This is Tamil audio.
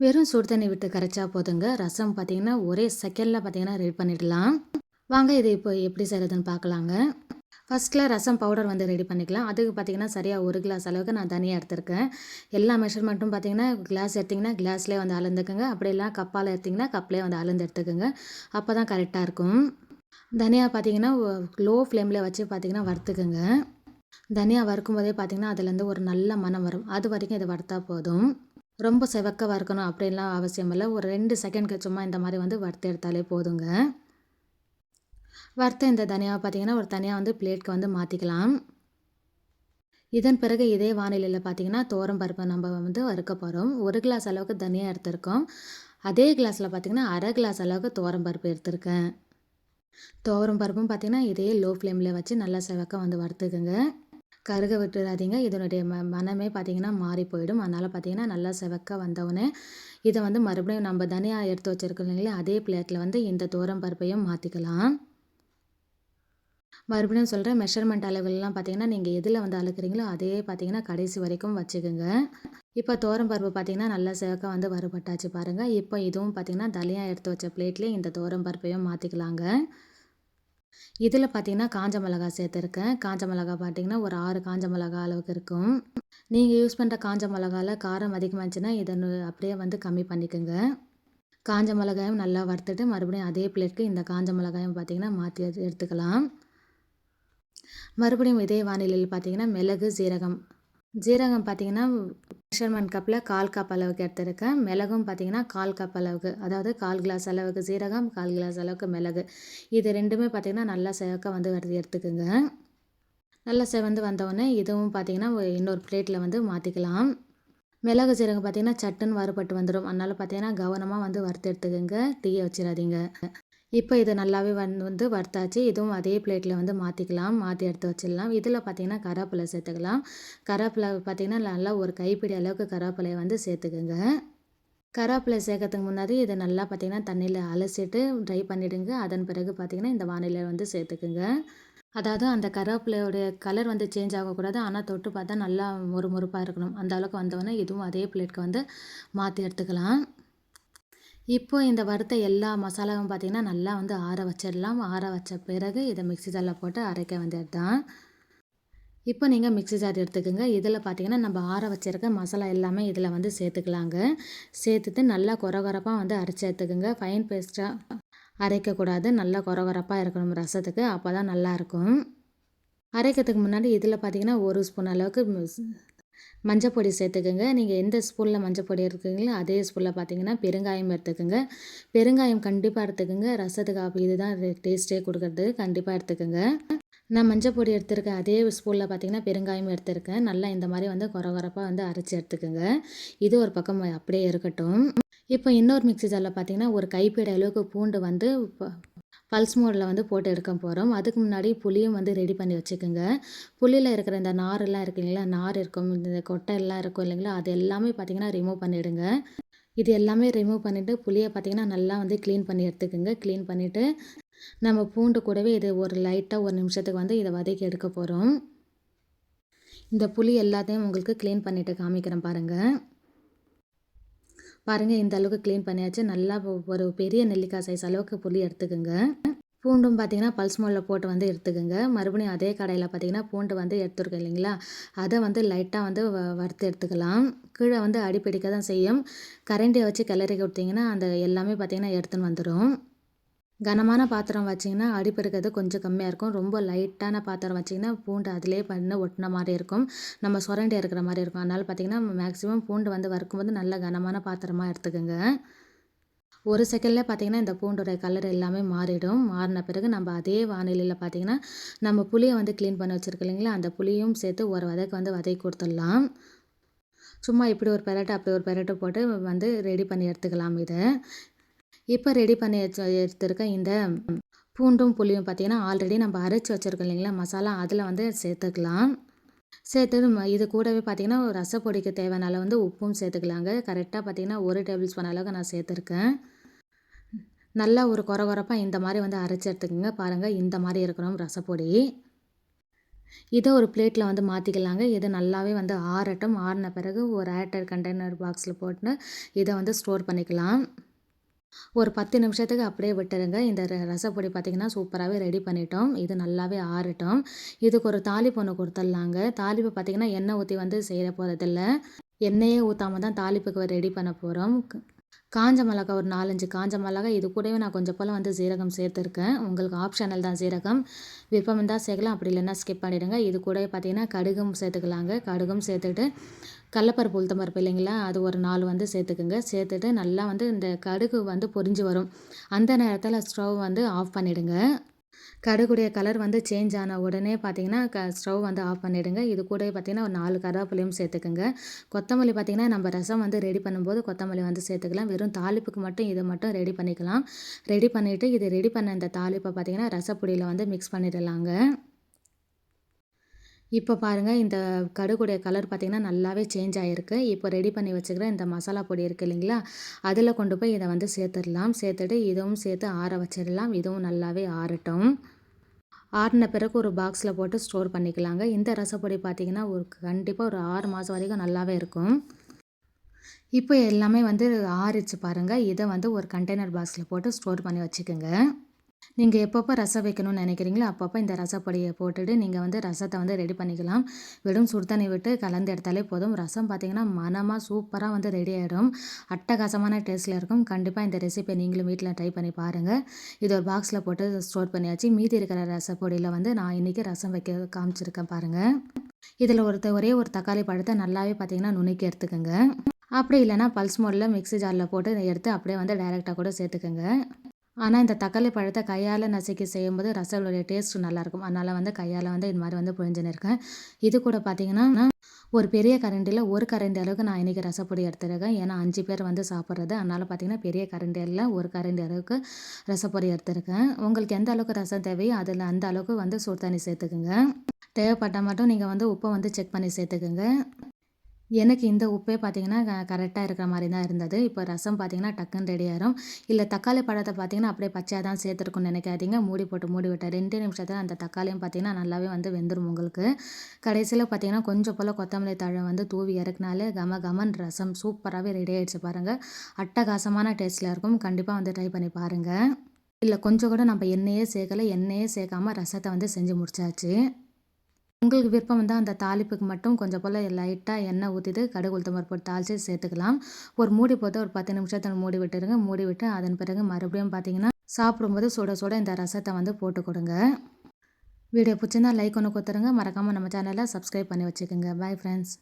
வெறும் சுடு தண்ணி விட்டு கரைச்சா போதுங்க. ரசம் பார்த்தீங்கன்னா ஒரே செகண்டில் பார்த்தீங்கன்னா ரெடி பண்ணிடலாம். வாங்க இது இப்போ எப்படி செய்கிறதுன்னு பார்க்கலாங்க. ஃபஸ்ட்டில் ரசம் பவுடர் வந்து ரெடி பண்ணிக்கலாம். அதுக்கு பார்த்தீங்கன்னா சரியாக ஒரு கிளாஸ் அளவுக்கு நான் தனியாக எடுத்திருக்கேன். எல்லா மெஷர்மெண்ட்டும் பார்த்தீங்கன்னா கிளாஸ் எடுத்திங்கன்னா கிளாஸ்லேயே வந்து அளந்துக்குங்க. அப்படிலாம் கப்பால் எடுத்திங்கன்னா கப்லேயே வந்து அளந்து எடுத்துக்கோங்க. அப்போ தான் கரெக்டாக இருக்கும். தனியாக பார்த்தீங்கன்னா லோ ஃப்ளேமில் வச்சு பார்த்தீங்கன்னா வறுத்துக்குங்க. தனியாக வறுக்கும் போதே பார்த்தீங்கன்னா அதுலேருந்து ஒரு நல்ல மனம் வரும். அது வரைக்கும் இதை வறுத்தா போதும். ரொம்ப செவக்க வறுக்கணும் அப்படின்லாம் அவசியம் இல்லை. ஒரு ரெண்டு செகண்ட்க்கு சும்மா இந்த மாதிரி வந்து வறுத்து எடுத்தாலே போதுங்க. வறுத்த இந்த தனியாக பார்த்தீங்கன்னா ஒரு தனியாக வந்து பிளேட்க்கு வந்து மாற்றிக்கலாம் இதன் பிறகு இதே வானிலையில் பார்த்தீங்கன்னா தோரம் பருப்பை நம்ம வந்து வறுக்க போகிறோம் ஒரு கிளாஸ் அளவுக்கு தனியாக எடுத்திருக்கோம். அதே கிளாஸில் பார்த்திங்கன்னா அரை கிளாஸ் அளவுக்கு தோரம் பருப்பு எடுத்திருக்கேன். தோரம் பருப்பும் பார்த்திங்கன்னா இதே லோ ஃப்ளேமில் வச்சு நல்லா செவக்க வந்து வறுத்துக்குங்க. கருக விட்டுறாதீங்க. இதனுடைய ம மனமே பார்த்திங்கன்னா மாறி போயிடும். அதனால் பார்த்திங்கன்னா நல்லா செவக்க வந்தவுடனே இதை வந்து மறுபடியும் நம்ம தனியாக எடுத்து வச்சுருக்கோம் இல்லைங்களா? அதே பிளேட்டில் வந்து இந்த தோரம் பருப்பையும் மாற்றிக்கலாம் மறுபடியும் சொல்கிறேன் மெஷர்மெண்ட் அளவுகள்லாம் பார்த்தீங்கன்னா நீங்கள் எதில் வந்து அழுக்கிறீங்களோ அதே பார்த்தீங்கன்னா கடைசி வரைக்கும் வச்சுக்கோங்க. இப்போ தோரம் பருப்பு பார்த்தீங்கன்னா நல்லா சிவக்க வந்து வறுபட்டாச்சு பாருங்கள் இப்போ இதுவும் பார்த்தீங்கன்னா தனியாக எடுத்து வச்ச பிளேட்லேயே இந்த தோரம் பருப்பையும் மாற்றிக்கலாங்க இதில் பார்த்தீங்கன்னா காஞ்ச மிளகா சேர்த்துருக்கேன். காஞ்ச மிளகா பார்த்தீங்கன்னா ஒரு ஆறு காஞ்ச மிளகா அளவுக்கு இருக்கும். நீங்கள் யூஸ் பண்ணுற காஞ்ச மிளகாவில் காரம் அதிகமாக இருந்துச்சுன்னா இதை அப்படியே வந்து கம்மி பண்ணிக்கோங்க. காஞ்ச மிளகாயும் நல்லா வறுத்துட்டு மறுபடியும் அதே பிளேட்க்கு இந்த காஞ்ச மிளகாயும் பார்த்திங்கன்னா மாற்றி எடுத்துக்கலாம். மறுபடியும் இதே வானிலையில் பார்த்திங்கன்னா மிளகு சீரகம் ஜீரகம் பார்த்திங்கன்னா மெஷர்மெண்ட் கப்பில் கால் கப் அளவுக்கு எடுத்துருக்கேன். மிளகும் பார்த்திங்கன்னா கால் கப் அளவுக்கு. அதாவது கால் கிளாஸ் அளவுக்கு ஜீரகம் கால் கிளாஸ் அளவுக்கு மிளகு. இது ரெண்டுமே பார்த்திங்கன்னா நல்லா செவக்க வந்து வருது எடுத்துக்கோங்க. நல்லா செவந்து வந்தவுடனே இதுவும் பார்த்திங்கன்னா இன்னொரு பிளேட்டில் வந்து மாற்றிக்கலாம் மிளகு சீரகம் பார்த்திங்கன்னா சட்டுன்னு வறுபட்டு வந்துடும் அதனால் பார்த்திங்கன்னா கவனமாக வந்து வறுத்து எடுத்துக்கோங்க. டீயை வச்சிடாதீங்க. இப்போ இதை நல்லாவே வந் வந்து வறுத்தாச்சு. இதுவும் அதே பிளேட்டில் வந்து மாற்றிக்கலாம் மாற்றி எடுத்து வச்சிடலாம். இதில் பார்த்திங்கன்னா கருவேப்பிலை சேர்த்துக்கலாம். கருவேப்பிலை பார்த்திங்கன்னா நல்லா ஒரு கைப்பிடி அளவுக்கு கருவேப்பிலையை வந்து சேர்த்துக்குங்க. கருவேப்பிலை சேர்க்கறதுக்கு முன்னாடி இதை நல்லா பார்த்திங்கன்னா தண்ணியில் அலசிட்டு ட்ரை பண்ணிவிடுங்க அதன் பிறகு பார்த்திங்கன்னா இந்த வானிலை வந்து சேர்த்துக்குங்க. அதாவது அந்த கருவேப்பிலையோடைய கலர் வந்து சேஞ்ச் ஆகக்கூடாது. ஆனால் தொட்டு பார்த்தா நல்லா மொறுமொறுப்பாக இருக்கணும். அந்த அளவுக்கு வந்தவொடனே இதுவும் அதே பிளேட்க்கு வந்து மாற்றி எடுத்துக்கலாம். இப்போ இந்த வறுத்த எல்லா மசாலாவும் பார்த்திங்கன்னா நல்லா வந்து ஆற வச்சிடலாம். ஆற வச்ச பிறகு இதை மிக்சி ஜாரில் போட்டு அரைக்க வேண்டியது தான் இப்போ நீங்கள் மிக்சி ஜார் எடுத்துக்கோங்க. இதில் பார்த்திங்கன்னா நம்ம ஆற வச்சுருக்க மசாலா எல்லாமே இதில் வந்து சேர்த்துக்கலாங்க. சேர்த்துட்டு நல்லா குறகுறப்பாக வந்து அரைச்சி எடுத்துக்கோங்க. ஃபைன் பேஸ்ட்டாக அரைக்கக்கூடாது நல்லா குறகுறப்பாக இருக்கணும் ரசத்துக்கு. அப்போ தான் நல்லாயிருக்கும் அரைக்கிறதுக்கு முன்னாடி இதில் பார்த்திங்கன்னா ஒரு ஸ்பூன் அளவுக்கு மஞ்சள் பொடி சேர்த்துக்கோங்க. நீங்கள் எந்த ஸ்பூனில் மஞ்சள் பொடி இருக்குங்களோ அதே ஸ்பூனில் பார்த்தீங்கன்னா பெருங்காயம் எடுத்துக்கோங்க. பெருங்காயம் கண்டிப்பாக எடுத்துக்கோங்க. ரசத்துக்கு காப்பி இதுதான் டேஸ்ட்டே கொடுக்குறது. கண்டிப்பாக எடுத்துக்கோங்க. நான் மஞ்சள் பொடி எடுத்திருக்கேன். அதே ஸ்பூனில் பார்த்தீங்கன்னா பெருங்காயம் எடுத்திருக்கேன். நல்லா இந்த மாதிரி வந்து குறகுறப்பாக வந்து அரைச்சி எடுத்துக்கோங்க. இது ஒரு பக்கம் அப்படியே இருக்கட்டும். இப்போ இன்னொரு மிக்சி ஜாரில் பார்த்தீங்கன்னா ஒரு கைப்பிடி அளவுக்கு பூண்டு வந்து பல்ஸ் மோடில் வந்து போட்டு எடுக்க போகிறோம் அதுக்கு முன்னாடி புளியும் வந்து ரெடி பண்ணி வச்சுக்கோங்க. புளியில் இருக்கிற இந்த நாரெல்லாம் இருக்கு இல்லைங்களா? நார் இருக்கும். இந்த கொட்டை எல்லாம் இருக்கும் இல்லைங்களா? அது எல்லாமே பார்த்திங்கன்னா ரிமூவ் பண்ணிவிடுங்க இது எல்லாமே ரிமூவ் பண்ணிவிட்டு புளியை பார்த்திங்கன்னா நல்லா வந்து க்ளீன் பண்ணி எடுத்துக்கோங்க. க்ளீன் பண்ணிவிட்டு நம்ம பூண்டு கூடவே இது ஒரு லைட்டாக ஒரு நிமிஷத்துக்கு வந்து இதை வதக்கி எடுக்க போகிறோம் இந்த புளி எல்லாத்தையும் உங்களுக்கு க்ளீன் பண்ணிவிட்டு காமிக்கிறேன் பாருங்கள் பாருங்கள் இந்த அளவுக்கு க்ளீன் பண்ணியாச்சு. நல்லா ஒரு பெரிய நெல்லிக்காய் சைஸ் அளவுக்கு புளி எடுத்துக்கோங்க. பூண்டும் பார்த்தீங்கன்னா பல்ஸ் மோலில் போட்டு வந்து எடுத்துக்கோங்க. மறுபடியும் அதே கடையில் பார்த்தீங்கன்னா பூண்டு வந்து எடுத்துருக்கோம் இல்லைங்களா? அதை வந்து லைட்டாக வந்து வறுத்து எடுத்துக்கலாம். கீழே வந்து அடிப்பிடிக்க தான் செய்யும். கரண்டியை வச்சு கிளறி கொடுத்தீங்கன்னா அந்த எல்லாமே பார்த்திங்கன்னா எடுத்துன்னு வந்துடும் கனமான பாத்திரம் வச்சிங்கன்னா அடிப்பெடுக்கிறது கொஞ்சம் கம்மியாக இருக்கும். ரொம்ப லைட்டான பாத்திரம் வச்சிங்கன்னா பூண்டு அதிலே பண்ண ஒட்டின மாதிரி இருக்கும். நம்ம சுரண்டி இருக்கிற மாதிரி இருக்கும். அதனால் பார்த்திங்கன்னா மேக்ஸிமம் பூண்டு வந்து வறுக்கும்போது நல்ல கனமான பாத்திரமாக எடுத்துக்கோங்க. ஒரு செகண்டில் பார்த்திங்கன்னா இந்த பூண்டோட கலர் எல்லாமே மாறிடும். மாறின பிறகு நம்ம அதே வானிலையில் பார்த்திங்கன்னா நம்ம புளியை வந்து க்ளீன் பண்ணி வச்சுருக்கு இல்லைங்களா? அந்த புளியும் சேர்த்து ஒரு வதக்கு வந்து வதக்கி கொடுத்துடலாம். சும்மா இப்படி ஒரு பெரட்டை அப்படி ஒரு பெரட்டு போட்டு வந்து ரெடி பண்ணி எடுத்துக்கலாம் இதை. இப்போ ரெடி பண்ணி வச்சு எடுத்துருக்க இந்த பூண்டும் புளியும் பார்த்திங்கன்னா ஆல்ரெடி நம்ம அரைச்சி வச்சுருக்கோம் இல்லைங்களா? மசாலா அதில் வந்து சேர்த்துக்கலாம். சேர்த்து இது கூடவே பார்த்திங்கன்னா ரசப்பொடிக்கு தேவையான வந்து உப்பும் சேர்த்துக்கலாங்க. கரெக்டாக பார்த்திங்கன்னா ஒரு டேபிள் ஸ்பூன் அளவுக்கு நான் சேர்த்துருக்கேன். நல்லா ஒரு குறை குறைப்பாக இந்த மாதிரி வந்து அரைச்சி எடுத்துக்கோங்க. பாருங்கள் இந்த மாதிரி இருக்கணும் ரசப்பொடி. இதை ஒரு பிளேட்டில் வந்து மாற்றிக்கலாங்க இது நல்லாவே வந்து ஆறட்டும். ஆறின பிறகு ஒரு ஏர்டைட் கண்டெய்னர் பாக்ஸில் போட்டு இதை வந்து ஸ்டோர் பண்ணிக்கலாம். ஒரு பத்து நிமிஷத்துக்கு அப்படியே விட்டுருங்க. இந்த ர ரசப்பொடி பார்த்திங்கன்னா சூப்பராகவே ரெடி பண்ணிட்டோம். இது நல்லாவே ஆறட்டும். இதுக்கு ஒரு தாலிப்பு ஒன்று கொடுத்துட்லாங்க. தாலிப்பு பார்த்திங்கன்னா எண்ணெய் ஊற்றி வந்து செய்ய போகிறதில்ல எண்ணெயே ஊற்றாம தான் தாலிப்புக்கு ரெடி பண்ண போகிறோம் காஞ்ச மிளகா ஒரு நாலஞ்சு காஞ்ச மிளகா இது கூடவே நான் கொஞ்சம் போல் வந்து சீரகம் சேர்த்துருக்கேன். உங்களுக்கு ஆப்ஷனல் தான் சீரகம். விருப்பம் இருந்தால் சேர்க்கலாம். அப்படி இல்லைன்னா ஸ்கிப் பண்ணிவிடுங்க இது கூடவே பார்த்திங்கன்னா கடுகும் சேர்த்துக்கலாங்க. கடுகும் சேர்த்துக்கிட்டு கடலப்பருப்பு உளுத்தம்பருப்பு இல்லைங்களா? அது ஒரு நாலு வந்து சேர்த்துக்குங்க. சேர்த்துட்டு நல்லா வந்து இந்த கடுகு வந்து பொரிஞ்சு வரும். அந்த நேரத்தில் ஸ்டவ் வந்து ஆஃப் பண்ணிவிடுங்க கடுகுடைய கலர் வந்து சேஞ்ச் ஆன உடனே பார்த்தீங்கன்னா க ஸ்டவ் வந்து ஆஃப் பண்ணிவிடுங்க இது கூட பார்த்தீங்கன்னா ஒரு நாலு கருவேப்பிலையும் சேர்த்துக்குங்க. கொத்தமல்லி பார்த்திங்கன்னா நம்ம ரசம் வந்து ரெடி பண்ணும்போது கொத்தமல்லி வந்து சேர்த்துக்கலாம். வெறும் தாளிப்புக்கு மட்டும் இதை மட்டும் ரெடி பண்ணிக்கலாம். ரெடி பண்ணிவிட்டு இது ரெடி பண்ண இந்த தாளிப்பை பார்த்திங்கன்னா ரசப்பொடியில் வந்து மிக்ஸ் பண்ணிடலாங்க. இப்போ பாருங்கள் இந்த கடுகுடைய கலர் பார்த்திங்கன்னா நல்லாவே சேஞ்ச் ஆகிருக்கு இப்போ ரெடி பண்ணி வச்சுக்கிற இந்த மசாலா பொடி இருக்குது இல்லைங்களா அதில் கொண்டு போய் இதை வந்து சேர்த்துடலாம். சேர்த்துட்டு இதுவும் சேர்த்து ஆற வச்சிடலாம். இதுவும் நல்லாவே ஆறட்டும். ஆறின பிறகு ஒரு பாக்ஸில் போட்டு ஸ்டோர் பண்ணிக்கலாங்க. இந்த ரசப்பொடி பார்த்திங்கன்னா ஒரு கண்டிப்பாக ஒரு ஆறு மாதம் வரைக்கும் நல்லாவே இருக்கும். இப்போ எல்லாமே வந்து ஆறிச்சு பாருங்கள் இதை வந்து ஒரு கண்டெய்னர் பாக்ஸில் போட்டு ஸ்டோர் பண்ணி வச்சுக்கோங்க. நீங்கள் எப்பப்போ ரசம் வைக்கணும்னு நினைக்கிறீங்களோ அப்பப்போ இந்த ரசப்பொடியை போட்டுட்டு நீங்கள் வந்து ரசத்தை வந்து ரெடி பண்ணிக்கலாம். வெறும் சுடுதண்ணி விட்டு கலந்து எடுத்தாலே போதும். ரசம் பார்த்திங்கன்னா மனமாக சூப்பராக வந்து ரெடி ஆகிடும் அட்டகாசமான டேஸ்ட்டில் இருக்கும். கண்டிப்பாக இந்த ரெசிபியை நீங்களும் வீட்டில் ட்ரை பண்ணி பாருங்கள் இது ஒரு பாக்ஸில் போட்டு ஸ்டோர் பண்ணியாச்சு. மீதி இருக்கிற ரசப்பொடியில் வந்து நான் இன்றைக்கி ரசம் வைக்க காமிச்சிருக்கேன் பாருங்கள் இதில் ஒருத்த ஒரே ஒரு தக்காளி பழத்தை நல்லாவே பார்த்திங்கன்னா நுணுக்கி எடுத்துக்கோங்க. அப்படி இல்லைனா பல்ஸ் மோடில் மிக்ஸி ஜாரில் போட்டு எடுத்து அப்படியே வந்து டைரெக்டாக கூட சேர்த்துக்கோங்க. ஆனால் இந்த தக்காளி பழத்தை கையால் நசுக்கி செய்யும்போது ரசங்களுடைய டேஸ்ட் நல்லாயிருக்கும் அதனால் வந்து கையால் வந்து இது மாதிரி வந்து புழிஞ்சுன்னு இருக்கேன். இது கூட பார்த்திங்கன்னா ஒரு பெரிய கரண்டியில் ஒரு கரண்டி அளவுக்கு நான் இன்றைக்கி ரசப்பொடி எடுத்துருக்கேன். ஏன்னா அஞ்சு பேர் வந்து சாப்பிட்றது. அதனால் பார்த்திங்கன்னா பெரிய கரண்டியில் ஒரு கரண்டி அளவுக்கு ரசப்பொடி எடுத்துருக்கேன். உங்களுக்கு எந்த அளவுக்கு ரசம் தேவையோ அதில் அந்த அளவுக்கு வந்து சுடு தண்ணி சேர்த்துக்குங்க. தேவைப்பட்டால் மட்டும் நீங்கள் வந்து உப்பை வந்து செக் பண்ணி சேர்த்துக்குங்க. எனக்கு இந்த உப்பே பார்த்திங்கன்னா க கரெக்டாக இருக்கிற மாதிரி தான் இருந்தது. இப்போ ரசம் பார்த்திங்கன்னா டக்குன்னு ரெடி ஆயிரும். இல்லை தக்காளி பழத்தை பார்த்திங்கன்னா அப்படியே பச்சையாக தான் சேர்த்துருக்குன்னு நினைக்காதீங்க. மூடி போட்டு மூடி விட்டேன் ரெண்டு நிமிஷத்தில் அந்த தக்காளியும் பார்த்திங்கன்னா நல்லாவே வந்து வெந்துடும் உங்களுக்கு. கடைசியில் பார்த்திங்கன்னா கொஞ்சம் போல் கொத்தமல்லி தழை வந்து தூவி இறக்குனாலே கம கமன் ரசம் சூப்பராகவே ரெடி ஆகிடுச்சு பாருங்கள் அட்டகாசமான டேஸ்ட்டில் இருக்கும். கண்டிப்பாக வந்து ட்ரை பண்ணி பாருங்கள் இல்லை கொஞ்சம் கூட நம்ம எண்ணெயே சேர்க்கலை. எண்ணெயே சேர்க்காம ரசத்தை வந்து செஞ்சு முடிச்சாச்சு. உங்களுக்கு விருப்பம் வந்து அந்த தாளிப்புக்கு மட்டும் கொஞ்சம் போல் லைட்டாக எண்ணெய் ஊற்றிட்டு கடுகு உளுத்தம்பருப்பு போட்டு தாளித்து சேர்த்துக்கலாம். ஒரு மூடி போட்டு ஒரு பத்து நிமிஷத்தில் மூடி விட்டுருங்க. மூடி விட்டு அதன் பிறகு மறுபடியும் பார்த்தீங்கன்னா சாப்பிடும்போது சுட சுட இந்த ரசத்தை வந்து போட்டு கொடுங்க. வீடியோ பிடிச்சிருந்தா லைக் ஒன்று கொடுத்துருங்க. மறக்காமல் நம்ம சேனலை சப்ஸ்கிரைப் பண்ணி வச்சுக்கோங்க. Bye friends